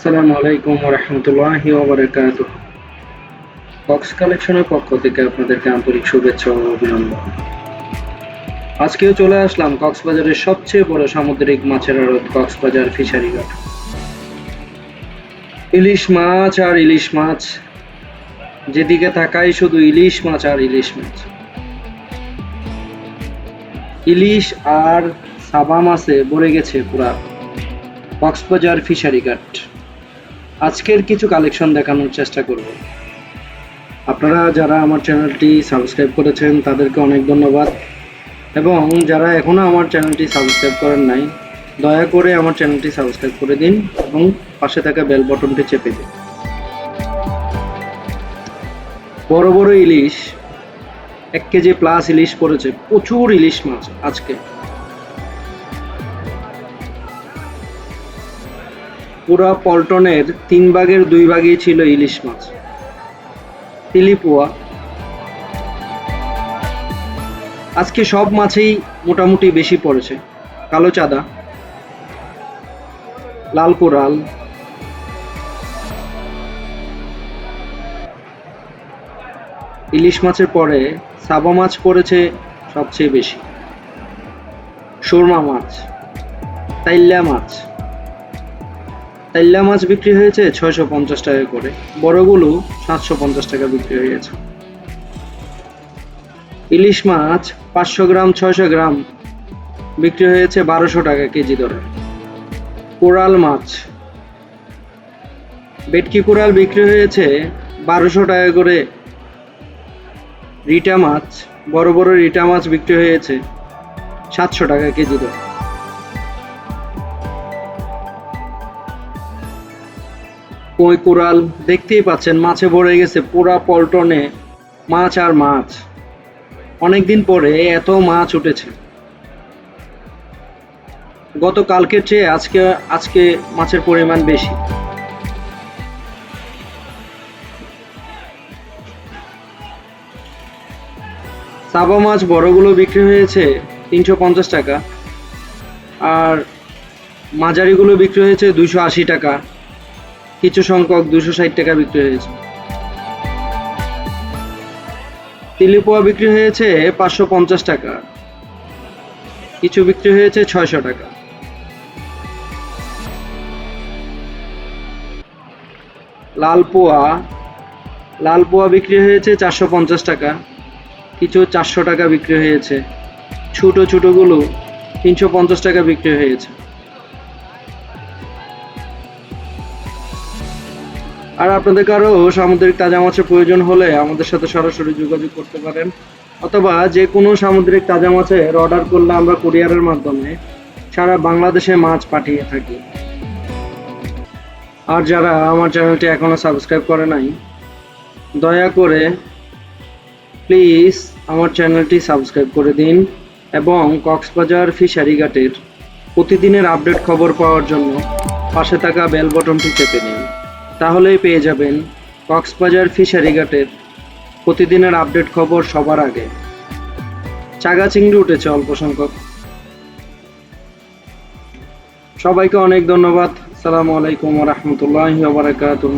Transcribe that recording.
আসসালামু আলাইকুম রহমতুল্লাহি ওবরাকাত বক্স কালেকশনের পক্ষ থেকে আপনাদেরকে আন্তরিক শুভেচ্ছা ও অভিনন্দন। আজকেও চলে আসলাম কক্সবাজারের সবচেয়ে বড় সামুদ্রিক মাছের আড়ত কক্সবাজার ফিশারি ঘাট। ইলিশ মাছ আর ইলিশ মাছ, যেদিকে তাকাই শুধু ইলিশ মাছ আর ইলিশ মাছ। ইলিশ আর সাবা মাছে ভরে গেছে পুরা কক্সবাজার ফিশারি ঘাট। আজকের কিছু কালেকশন দেখানোর চেষ্টা করব। আপনারা যারা আমার চ্যানেলটি সাবস্ক্রাইব করেছেন, তাদেরকে অনেক ধন্যবাদ। এবং যারা এখনও আমার চ্যানেলটি সাবস্ক্রাইব করেন নাই, দয়া করে আমার চ্যানেলটি সাবস্ক্রাইব করে দিন এবং পাশে থাকা বেল বটনটি চেপে দিন। বড় বড় ইলিশ, এক কেজি প্লাস ইলিশ পড়েছে। প্রচুর ইলিশ মাছ আজকে। পুরা পল্টনের তিন ভাগের দুই ভাগই ছিল ইলিশ মাছ। তিলিপুয়া। আজকে সব মাছেই মোটামুটি বেশি পড়েছে। কালো চাঁদা। লাল কোরাল। ইলিশ মাছের পরে সাবা মাছ পড়েছে সবচেয়ে বেশি। সুরমা মাছ। তাইল্লা মাছ। তাইল্লা মাছ বিক্রি হয়েছে ছয়শো পঞ্চাশ টাকা করে, বড়গুলো সাতশো পঞ্চাশ টাকা বিক্রি হয়েছে ইলিশ মাছ পাঁচশো গ্রাম, ছয়শো গ্রাম বিক্রি হয়েছে বারোশো টাকা কেজি দরে। কোরাল মাছ, বেটকি কোরাল বিক্রি হয়েছে বারোশো টাকা করে। রিটা মাছ, বড় বড় রিটা মাছ বিক্রি হয়েছে সাতশো টাকা কেজি দরে। কই কোরাল দেখতেই পাচ্ছেন, মাছে ভরে গেছে পুরা পল্টনে মাছ আর মাছ। অনেকদিন পরে এত মাছ উঠেছে। গত কালকের চেয়ে আজকে আজকে মাছের পরিমাণ বেশি। সাবা মাছ বড়গুলো বিক্রি হয়েছে তিনশো পঞ্চাশ টাকা আর মাঝারিগুলো বিক্রি হয়েছে দুশো আশি টাকা। কিছু সংখ্যক দুশো ষাট টাকা বিক্রি হয়েছে। তিলিপোয়া বিক্রি হয়েছে পাঁচশো পঞ্চাশ টাকা। কিছু বিক্রি হয়েছে ছয়শো টাকা। লাল পোয়া লাল পোয়া বিক্রি হয়েছে চারশো পঞ্চাশ টাকা। কিছু চারশো টাকা বিক্রি হয়েছে। ছোটো ছোটোগুলো তিনশো পঞ্চাশ টাকা বিক্রি হয়েছে। আর আপনাদের কারও সামুদ্রিক তাজা মাছের প্রয়োজন হলে আমাদের সাথে সরাসরি যোগাযোগ করতে পারেন, অথবা যে কোনো সামুদ্রিক তাজা মাছের অর্ডার করলে আমরা কুরিয়ারের মাধ্যমে সারা বাংলাদেশে মাছ পাঠিয়ে থাকি। আর যারা আমার চ্যানেলটি এখনও সাবস্ক্রাইব করে নাই, দয়া করে প্লিজ আমার চ্যানেলটি সাবস্ক্রাইব করে দিন এবং কক্সবাজার ফিশারি ঘাটের প্রতিদিনের আপডেট খবর পাওয়ার জন্য পাশে থাকা বেল বটনটি চেপে নিন। তাহলেই পেয়ে যাবেন কক্সবাজার ফিশারি ঘাটের প্রতিদিনের আপডেট খবর সবার আগে। চাগা চিংড়ি উঠেছে অল্প সংখ্যক। সবাইকে অনেক ধন্যবাদ। সালামু আলাইকুম রহমতুল্লাহ বারাকাতুহ।